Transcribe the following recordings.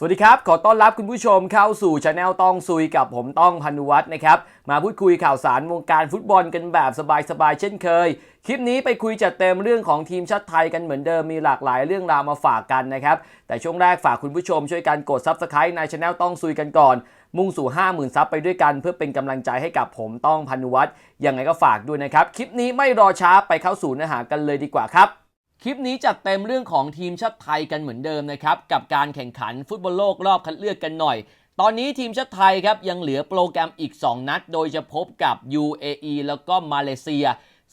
สวัสดีครับ ขอต้อนรับคุณผู้ชมเข้าสู่ช anel ต้องซุยกับผมต้องพันุวัฒน์นะครับ มาพูดคุยข่าวสารวงการฟุตบอลกันแบบสบายๆ เช่นเคย คลิปนี้ไปคุยจัดเต็มเรื่องของทีมชาติไทยกันเหมือนเดิมมีหลากหลายเรื่องราวมาฝากกันนะครับ แต่ช่วงแรกฝากคุณผู้ชมช่วยกันกด Subscribe ในช anel ต้องซุยกันก่อน มุ่งสู่ 50,000 ซับไปด้วยกัน เพื่อเป็นกำลังใจให้กับผมต้องพันุวัฒน์ยังไงก็ฝากด้วยนะครับคลิปนี้ไม่รอช้าไปเข้าสู่เนื้อหากันเลยดีกว่าครับ คลิปนี้จัดเต็มเรื่องของทีมชาติไทยกันเหมือนเดิมนะครับ กับการแข่งขันฟุตบอลโลกรอบคัดเลือกกันหน่อย ตอนนี้ทีมชาติไทยครับยังเหลือโปรแกรมอีก 2 นัด โดยจะพบกับ UAE แล้วก็มาเลเซีย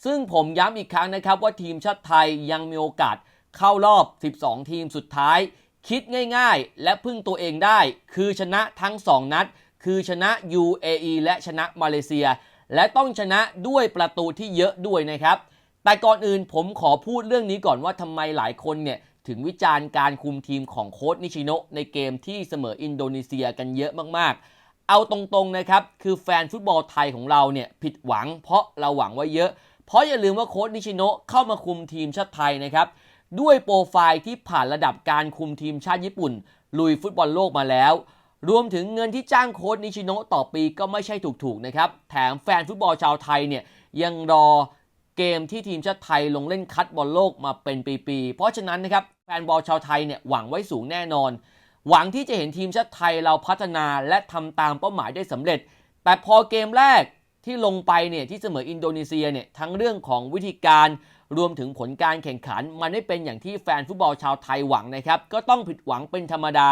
ซึ่งผมย้ำอีกครั้งนะครับว่าทีมชาติไทยยังมีโอกาสเข้ารอบ 12 ทีมสุดท้าย คิดง่ายๆ และพึ่งตัวเองได้ คือชนะทั้ง 2 นัด คือชนะ UAE และชนะมาเลเซีย และต้องชนะด้วยประตูที่เยอะด้วยนะครับ แต่ก่อนอื่นผมขอพูดเรื่องนี้ก่อนว่าทำไมหลายคนเนี่ยถึงวิจารณ์การคุมทีมของโค้ชนิชิโนะในเกมที่เสมออินโดนีเซียกันเยอะมากๆ เอาตรงๆนะครับ คือแฟนฟุตบอลไทยของเราเนี่ยผิดหวังเพราะเราหวังไว้เยอะ เพราะอย่าลืมว่าโค้ชนิชิโนะเข้ามาคุมทีมชาติไทยนะครับ ด้วยโปรไฟล์ที่ผ่านระดับการคุมทีมชาติญี่ปุ่น ลุยฟุตบอลโลกมาแล้ว รวมถึงเงินที่จ้างโค้ชนิชิโนะต่อปีก็ไม่ใช่ถูกๆนะครับ แถมแฟนฟุตบอลชาวไทยเนี่ยยังรอ เกมที่ทีมชาติไทยลงเล่นคัดบอลโลกมาเป็นปีๆ เพราะฉะนั้นนะครับแฟนบอลชาวไทยเนี่ยหวังไว้สูงแน่นอน หวังที่จะเห็นทีมชาติไทยเราพัฒนาและทำตามเป้าหมายได้สำเร็จ แต่พอเกมแรกที่ลงไปเนี่ยที่เสมออินโดนีเซียเนี่ยทั้งเรื่องของวิธีการรวมถึงผลการแข่งขัน มันไม่เป็นอย่างที่แฟนฟุตบอลชาวไทยหวังนะครับ ก็ต้องผิดหวังเป็นธรรมดา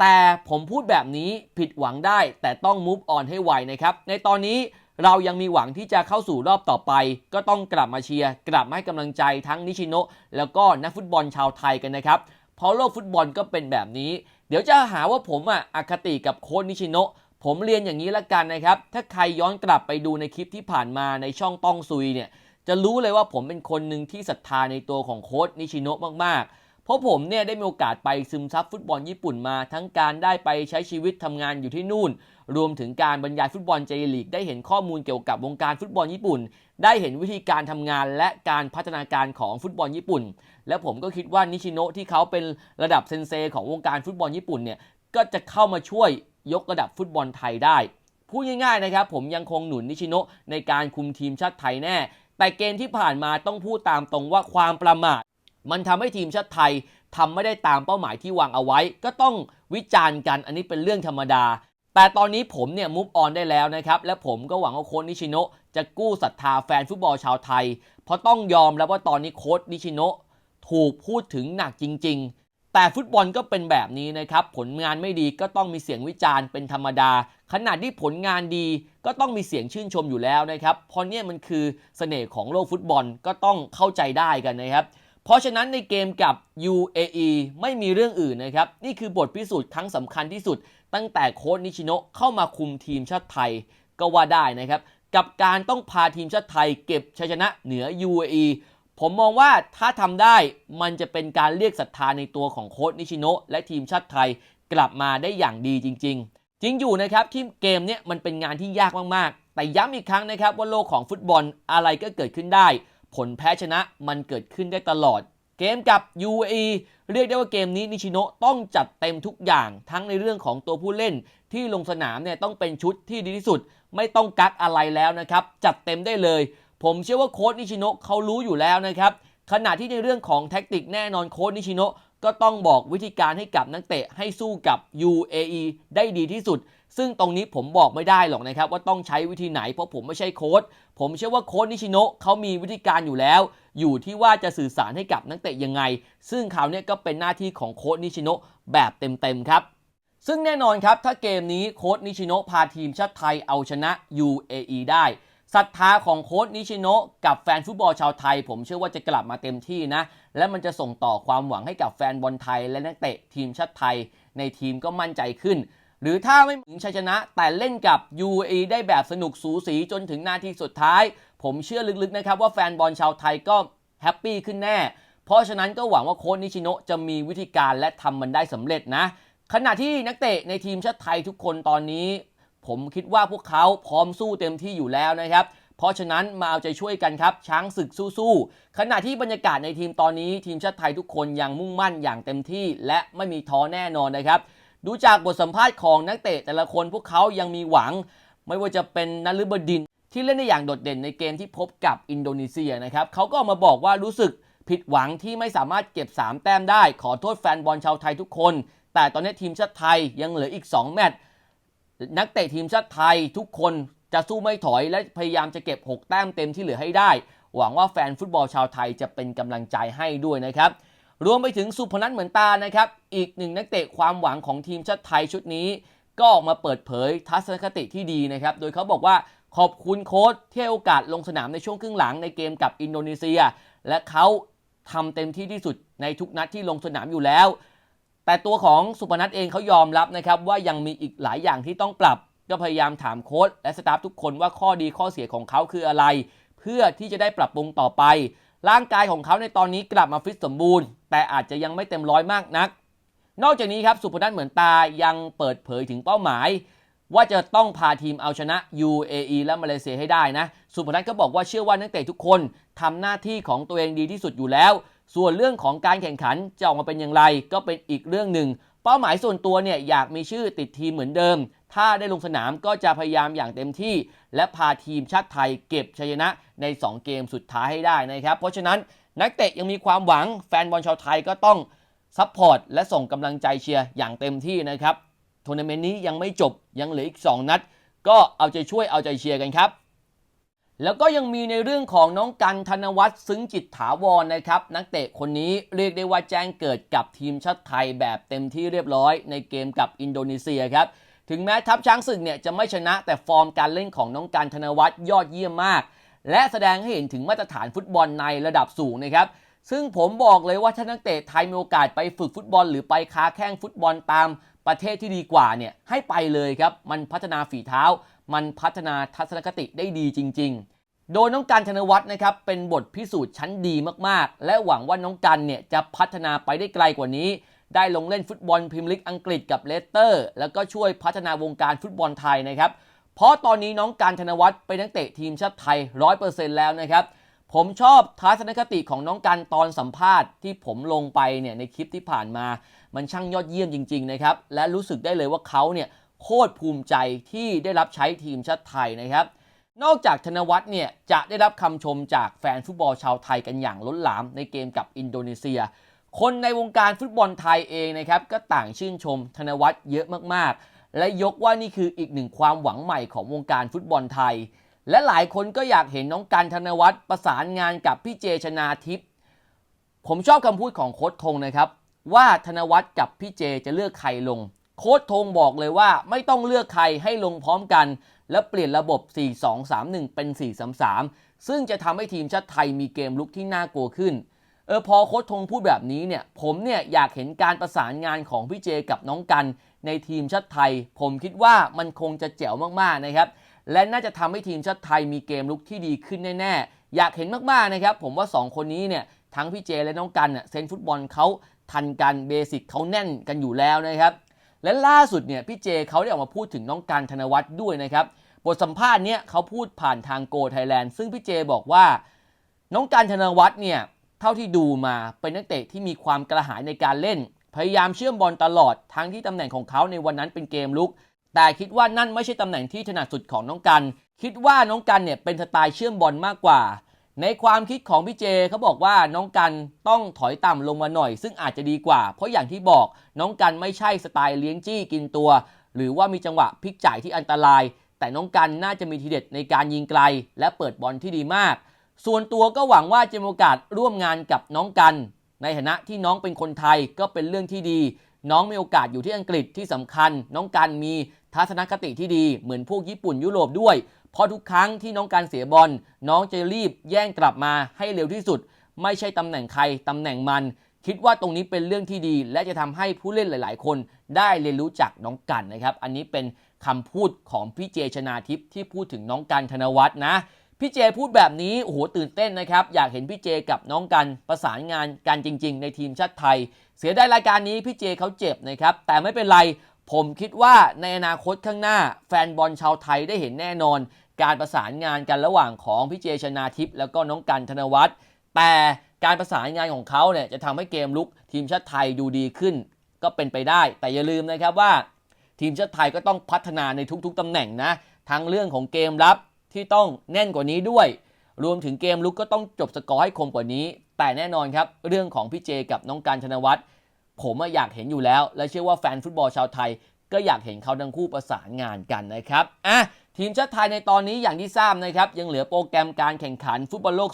แต่ผมพูดแบบนี้ผิดหวังได้ แต่ต้อง move on ให้ไวนะครับ ในตอนนี้ เรายังมีหวังที่จะเข้าสู่รอบต่อไป ก็ต้องกลับมาเชียร์ กลับมาให้กำลังใจทั้งนิชิโนะแล้วก็นักฟุตบอลชาวไทยกันนะครับ เพราะโลกฟุตบอลก็เป็นแบบนี้ เดี๋ยวจะหาว่าผมอะอคติกับโค้ชนิชิโนะผมเรียนอย่างนี้ละกันนะครับ ถ้าใครย้อนกลับไปดูในคลิปที่ผ่านมาในช่องต้องซุยเนี่ยจะรู้เลยว่าผมเป็นคนหนึ่งที่ศรัทธาในตัวของโค้ชนิชิโนะมากๆ เพราะผมเนี่ยได้มีโอกาสไปซึมซับฟุตบอลญี่ปุ่นมา ทั้งการได้ไปใช้ชีวิตทำงานอยู่ที่นู่น รวมถึงการบรรยายฟุตบอลเจลีกได้เห็นข้อมูลเกี่ยวกับวงการฟุตบอลญี่ปุ่น ได้เห็นวิธีการทำงานและการพัฒนาการของฟุตบอลญี่ปุ่น และผมก็คิดว่านิชิโนะที่เขาเป็นระดับเซนเซของวงการฟุตบอลญี่ปุ่นเนี่ยก็จะเข้ามาช่วยยกระดับฟุตบอลไทยได้พูดง่ายๆนะครับผมยังคงหนุนนิชิโนะในการคุมทีมชาติไทยแน่ แต่เกมที่ผ่านมาต้องพูดตามตรงว่าความประมาท มันทำให้ทีมชาติไทยทำไม่ได้ตามเป้าหมายที่วางเอาไว้ ก็ต้องวิจารณ์กันอันนี้เป็นเรื่องธรรมดา แต่ตอนนี้ผมเนี่ยมุฟออนได้แล้วนะครับ และผมก็หวังว่าโค้ชนิชิโนะจะกู้ศรัทธาแฟนฟุตบอลชาวไทย เพราะต้องยอมแล้วว่าตอนนี้โค้ชนิชิโนะถูกพูดถึงหนักจริง ๆ แต่ฟุตบอลก็เป็นแบบนี้นะครับ ผลงานไม่ดีก็ต้องมีเสียงวิจารณ์เป็นธรรมดา ขณะที่ผลงานดีก็ต้องมีเสียงชื่นชมอยู่แล้วนะครับ เพราะเนี่ยมันคือเสน่ห์ของโลกฟุตบอลก็ต้องเข้าใจได้กันนะครับ เพราะฉะนั้นในเกมกับ UAE ไม่มีเรื่องอื่นนะครับ นี่คือบทพิสูจน์ครั้งสำคัญที่สุด ตั้งแต่โค้ชนิชิโนะเข้ามาคุมทีมชาติไทยก็ว่าได้นะครับ กับการต้องพาทีมชาติไทยเก็บชัยชนะเหนือ UAE ผมมองว่าถ้าทำได้มันจะเป็นการเรียกศรัทธาในตัวของโค้ชนิชิโนะและทีมชาติไทยกลับมาได้อย่างดีจริง ๆ จริงอยู่นะครับที่เกมเนี้ยมันเป็นงานที่ยากมากๆ แต่ย้ำอีกครั้งนะครับว่าโลกของฟุตบอลอะไรก็เกิดขึ้นได้ ผลแพ้ชนะมันเกิดขึ้นได้ตลอด เกมกับ UAE เรียกได้ว่าเกมนี้นิชิโนต้องจัดเต็มทุกอย่าง ทั้งในเรื่องของตัวผู้เล่นที่ลงสนามเนี่ยต้องเป็นชุดที่ดีที่สุด ไม่ต้องกักอะไรแล้วนะครับ จัดเต็มได้เลย ผมเชื่อว่าโค้ชนิชิโนเขารู้อยู่แล้วนะครับขณะที่ในเรื่องของแท็กติกแน่นอนโค้ชนิชิโน ก็ต้องบอกวิธีการให้กับนักเตะให้สู้กับ UAE ได้ดีที่สุด ซึ่งตรงนี้ผมบอกไม่ได้หรอกนะครับ ว่าต้องใช้วิธีไหนเพราะผมไม่ใช่โค้ชผมเชื่อว่าโค้ชนิชิโนะเขามีวิธีการอยู่แล้ว อยู่ที่ว่าจะสื่อสารให้กับนักเตะยังไง ซึ่งคราวนี้ก็เป็นหน้าที่ของโค้ชนิชิโนะแบบเต็มๆครับซึ่งแน่นอนครับถ้าเกมนี้โค้ชนิชิโนะพาทีมชาติไทยเอาชนะ UAE ได้ ศรัทธาของโค้ชนิชิโนะกับแฟนฟุตบอลชาวไทย ผมเชื่อว่าจะกลับมาเต็มที่นะ และมันจะส่งต่อความหวังให้กับแฟนบอลไทย และนักเตะทีมชาติไทย ในทีมก็มั่นใจขึ้น หรือถ้าไม่ถึงชัยชนะ แต่เล่นกับ UAE ได้แบบสนุกสูสีจนถึงนาทีสุดท้าย ผมเชื่อลึกๆนะครับว่าแฟนบอลชาวไทยก็แฮปปี้ขึ้นแน่ เพราะฉะนั้นก็หวังว่าโค้ชนิชิโนะจะมีวิธีการและทำมันได้สำเร็จนะขณะที่นักเตะในทีมชาติไทยทุกคนตอนนี้ ผมคิดว่าพวกเขาพร้อมสู้เต็มที่อยู่แล้วนะครับ เพราะฉะนั้นมาเอาใจช่วยกันครับ ช้างศึกสู้ๆขณะที่บรรยากาศในทีมตอนนี้ ทีมชาติไทยทุกคนยังมุ่งมั่นอย่างเต็มที่ และไม่มีท้อแน่นอนนะครับ ดูจากบทสัมภาษณ์ของนักเตะแต่ละคนพวกเขายังมีหวัง ไม่ว่าจะเป็นนฤบดินที่เล่นได้อย่างโดดเด่นในเกมที่พบกับอินโดนีเซียนะครับเขาก็ออกมาบอกว่ารู้สึกผิดหวังที่ไม่สามารถเก็บ 3 แต้มได้ ขอโทษแฟนบอลชาวไทยทุกคน แต่ตอนนี้ทีมชาติไทยยังเหลืออีก 2 แมตช์ นักเตะทีมชาติไทยทุกคนจะสู้ไม่ถอยและพยายามจะเก็บ 6 แต้มเต็มที่เหลือให้ได้ หวังว่าแฟนฟุตบอลชาวไทยจะเป็นกำลังใจให้ด้วยนะครับ รวมไปถึงสุพนัทเหมือนตานะครับ อีกหนึ่งนักเตะความหวังของทีมชาติไทยชุดนี้ ก็ออกมาเปิดเผยทัศนคติที่ดีนะครับ โดยเขาบอกว่าขอบคุณโค้ชที่ให้โอกาสลงสนามในช่วงครึ่งหลังในเกมกับอินโดนีเซีย และเขาทำเต็มที่ที่สุดในทุกนัดที่ลงสนามอยู่แล้ว แต่ตัวของสุพนัทเองเขายอมรับนะครับว่ายังมีอีกหลายอย่างที่ต้องปรับ ก็พยายามถามโค้ชและสตาฟทุกคนว่าข้อดีข้อเสียของเขาคืออะไร เพื่อที่จะได้ปรับปรุงต่อไป ร่างกายของเขาในตอนนี้กลับมาฟิตสมบูรณ์ แต่อาจจะยังไม่เต็มร้อยมากนัก นอกจากนี้ครับสุพนัทเหมือนตายังเปิดเผยถึงเป้าหมาย ว่าจะต้องพาทีมเอาชนะ UAE และมาเลเซียให้ได้นะ สุพนัทก็บอกว่าเชื่อว่านักเตะทุกคนทำหน้าที่ของตัวเองดีที่สุดอยู่แล้ว ส่วนเรื่องของการแข่งขันจะออกมาเป็นอย่างไร ก็เป็นอีกเรื่องหนึ่ง เป้าหมายส่วนตัวเนี่ยอยากมีชื่อติดทีมเหมือนเดิม ถ้าได้ลงสนามก็จะพยายามอย่างเต็มที่ และพาทีมชาติไทยเก็บชัยชนะใน 2 เกมสุดท้ายให้ได้นะครับ เพราะฉะนั้นนักเตะยังมีความหวังแฟนบอลชาวไทยก็ต้องซัพพอร์ตและส่งกำลังใจเชียร์อย่างเต็มที่นะครับทัวร์นาเมนต์นี้ยังไม่จบยังเหลืออีก 2 นัด ก็เอาใจช่วยเอาใจเชียร์กันครับ แล้วก็ยังมีในเรื่องของน้องกันธนวัฒน์ซึ้งจิตถาวรนะครับ นักเตะคนนี้เรียกได้ว่าแจ้งเกิดกับทีมชาติไทยแบบเต็มที่เรียบร้อย ในเกมกับอินโดนีเซียครับ ถึงแม้ทัพช้างศึกเนี่ยจะไม่ชนะแต่ฟอร์มการเล่นของน้องกันธนวัฒน์ยอดเยี่ยมมาก และแสดงให้เห็นถึงมาตรฐานฟุตบอลในระดับสูงนะครับซึ่งผมบอกเลยว่าถ้านักเตะไทยมีโอกาสไปฝึกฟุตบอล หรือไปค้าแข้งฟุตบอลตามประเทศที่ดีกว่าเนี่ยให้ไปเลยครับมันพัฒนาฝีเท้า มันพัฒนาทัศนคติได้ดีจริง ๆ โดยน้องกันธนวัฒน์นะครับเป็นบทพิสูจน์ชั้นดีมากๆ และหวังว่าน้องกันเนี่ยจะพัฒนาไปได้ไกลกว่านี้ ได้ลงเล่นฟุตบอลพรีเมียร์ลีกอังกฤษกับเลสเตอร์ แล้วก็ช่วยพัฒนาวงการฟุตบอลไทยนะครับ เพราะตอนนี้น้องการธนวัฒน์เป็นนักเตะทีมชาติไทย 100%แล้วนะครับผมชอบทัศนคติของน้องกันตอนสัมภาษณ์ที่ผมลงไปเนี่ยในคลิปที่ผ่านมา มันช่างยอดเยี่ยมจริง ๆ นะครับ และรู้สึกได้เลยว่าเขาเนี่ยโคตรภูมิใจที่ได้รับใช้ทีมชาติไทยนะครับ นอกจากธนวัฒน์เนี่ยจะได้รับคำชมจากแฟนฟุตบอลชาวไทยกันอย่างล้นหลามในเกมกับอินโดนีเซีย คนในวงการฟุตบอลไทยเองนะครับก็ต่างชื่นชมธนวัฒน์เยอะมากๆ และยกว่านี่คืออีกหนึ่งความหวังใหม่ของวงการฟุตบอลไทย และหลายคนก็อยากเห็นน้องกันธนวัฒน์ประสานงานกับพี่เจชนาทิพย์ผมชอบคำพูดของโค้ชธงนะครับ ว่าธนวัฒน์กับพี่เจจะเลือกใครลง โค้ชธงบอกเลยว่าไม่ต้องเลือกใครให้ลงพร้อมกันแล้วเปลี่ยนระบบ 4-2-3-1 เป็น 4-3-3 ซึ่งจะทำให้ทีมชาติไทยมีเกมลุกที่น่ากลัวขึ้น เออพอโค้ชธงพูดแบบนี้เนี่ย ผมเนี่ยอยากเห็นการประสานงานของพี่เจกับน้องกันในทีมชาติไทย ผมคิดว่ามันคงจะแจ๋วมากๆนะครับ และน่าจะทำให้ทีมชาติไทยมีเกมลุกที่ดีขึ้นแน่ๆ อยากเห็นมากๆนะครับ ผมว่า 2 คนนี้เนี่ยทั้งพี่เจและน้องกันเน่ยเซนฟุตบอลเขาทันกันเบสิกเขาแน่นกันอยู่แล้วนะครับ และล่าสุดเนี่ยพี่เจเขาได้ออกมาพูดถึงน้องกันธนวัฒน์ด้วยนะครับ บทสัมภาษณ์เนี้ยเขาพูดผ่านทางโกไทยแลนด์ซึ่งพี่เจบอกว่า น้องการธนวัฒน์เนี่ยเท่าที่ดูมาเป็นนักเตะที่มีความกระหายในการเล่น พยายามเชื่อมบอลตลอดทั้งที่ตำแหน่งของเขาในวันนั้นเป็นเกมลุก แต่คิดว่านั่นไม่ใช่ตำแหน่งที่ถนัดสุดของน้องกัน คิดว่าน้องกันเนี่ยเป็นสไตล์เชื่อมบอลมากกว่า ในความคิดของพี่เจเขาบอกว่าน้องกันต้องถอยต่ำลงมาหน่อย ซึ่งอาจจะดีกว่า เพราะอย่างที่บอกน้องกันไม่ใช่สไตล์เลี้ยงจี้กินตัว หรือว่ามีจังหวะพลิกจ่ายที่อันตราย แต่น้องกันน่าจะมีทีเด็ดในการยิงไกล และเปิดบอลที่ดีมาก ส่วนตัวก็หวังว่าจะมีโอกาสร่วมงานกับน้องกัน ในฐานะที่น้องเป็นคนไทยก็เป็นเรื่องที่ดี น้องมีโอกาสอยู่ที่อังกฤษที่สำคัญ น้องกันมี ทัศนคติที่ดีเหมือนพวกญี่ปุ่นยุโรปด้วย เพราะทุกครั้งที่น้องการเสียบอลน้องจะรีบแย่งกลับมาให้เร็วที่สุด ไม่ใช่ตำแหน่งใครตำแหน่งมัน คิดว่าตรงนี้เป็นเรื่องที่ดี และจะทำให้ผู้เล่นหลาย ๆ คนได้เรียนรู้จากน้องกันนะครับ อันนี้เป็นคำพูดของพี่เจชนาทิพย์ที่พูดถึงน้องกันธนวัฒน์นะพี่เจพูดแบบนี้โอ้โหตื่นเต้นนะครับ อยากเห็นพี่เจกับน้องกันประสานงานกันจริง ๆ ในทีมชาติไทย เสียดายรายการนี้พี่เจเขาเจ็บนะครับ แต่ไม่เป็นไร ผมคิดว่าในอนาคตข้างหน้าแฟนบอลชาวไทยได้เห็นแน่นอน การประสานงานกันระหว่างของพี่เจชนาทิพย์แล้วก็น้องกันธนวัฒน์แต่การประสานงานของเขาเนี่ยจะทำให้เกมลุกทีมชาติไทยดูดีขึ้น ก็เป็นไปได้ แต่อย่าลืมนะครับว่า ทีมชาติไทยก็ต้องพัฒนาในทุกๆตำแหน่งนะทั้งเรื่องของเกมรับที่ต้องแน่นกว่านี้ด้วย รวมถึงเกมลุกก็ต้องจบสกอร์ให้คมกว่านี้ แต่แน่นอนครับเรื่องของพี่เจกับน้องการธนวัฒน์ ผมอยากเห็นอยู่แล้ว และเชื่อว่าแฟนฟุตบอลชาวไทย ก็อยากเห็นเขาทั้งคู่ประสานงานกันนะครับอะทีมชาติไทยในตอนนี้อย่างที่ทราบนะครับ ยังเหลือโปรแกรมการแข่งขันฟุตบอลโลก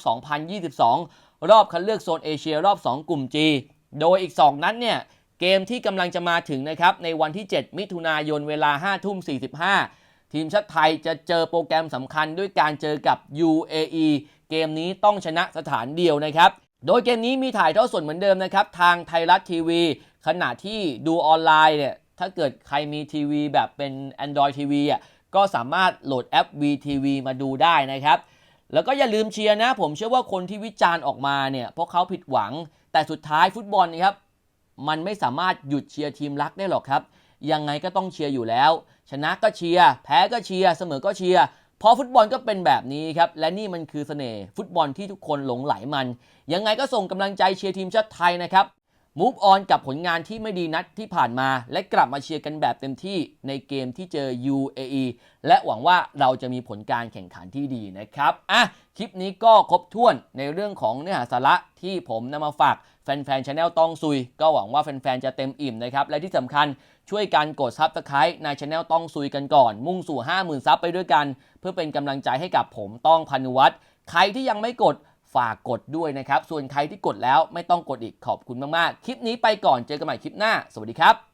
2022 รอบคัดเลือกโซนเอเชียรอบ 2 กลุ่ม G โดยอีก 2 นัดเนี่ย เกมที่กำลังจะมาถึงนะครับ ในวันที่ 7 มิถุนายนเวลา 5 ทุ่ม 45 ทีมชาติไทยจะเจอโปรแกรมสำคัญด้วยการเจอกับ UAE เกมนี้ต้องชนะสถานเดียวนะครับ โดยเกมนี้มีถ่ายทอดสดเหมือนเดิมนะครับ ทางไทยรัฐทีวี ขณะที่ดูออนไลน์เนี่ยถ้าเกิดใครมีทีวีแบบเป็น Android TV อะก็สามารถโหลดแอป VTV มาดูได้นะครับ แล้วก็อย่าลืมเชียร์นะ ผมเชื่อว่าคนที่วิจารณ์ออกมาเนี่ยเพราะเขาผิดหวัง แต่สุดท้ายฟุตบอลนี่ครับมันไม่สามารถหยุดเชียร์ทีมรักได้หรอกครับ ยังไงก็ต้องเชียร์อยู่แล้ว ชนะก็เชียร์แพ้ก็เชียร์เสมอก็เชียร์ พราะฟุตบอลก็เป็นแบบนี้ครับ และนี่มันคือเสน่ห์ฟุตบอลที่ทุกคนหลงไหลมัน ยังไงก็ส่งกำลังใจเชียร์ทีมชาติไทยนะครับ move on กับผลงานที่ไม่ดีนัดที่ผ่านมา และกลับมาเชียร์กันแบบเต็มที่ในเกมที่เจอ UAE และหวังว่าเราจะมีผลการแข่งขันที่ดีนะครับ อะ คลิปนี้ก็ครบถ้วนในเรื่องของเนื้อหาสาระที่ผมนำมาฝาก แฟนๆชาแนลต้องซุย ก็หวังว่าแฟนๆจะเต็มอิ่มนะครับ และที่สำคัญช่วยกันกดซับสไครต์ในช anel ต้องซุยกันก่อน มุ่งสู่ 50,000 ซับไปด้วยกัน เพื่อเป็นกำลังใจให้กับผมต้องพานุวัฒน์ใครที่ยังไม่กดฝากกดด้วยนะครับ ส่วนใครที่กดแล้วไม่ต้องกดอีกขอบคุณมากๆ คลิปนี้ไปก่อนเจอกันใหม่คลิปหน้า สวัสดีครับ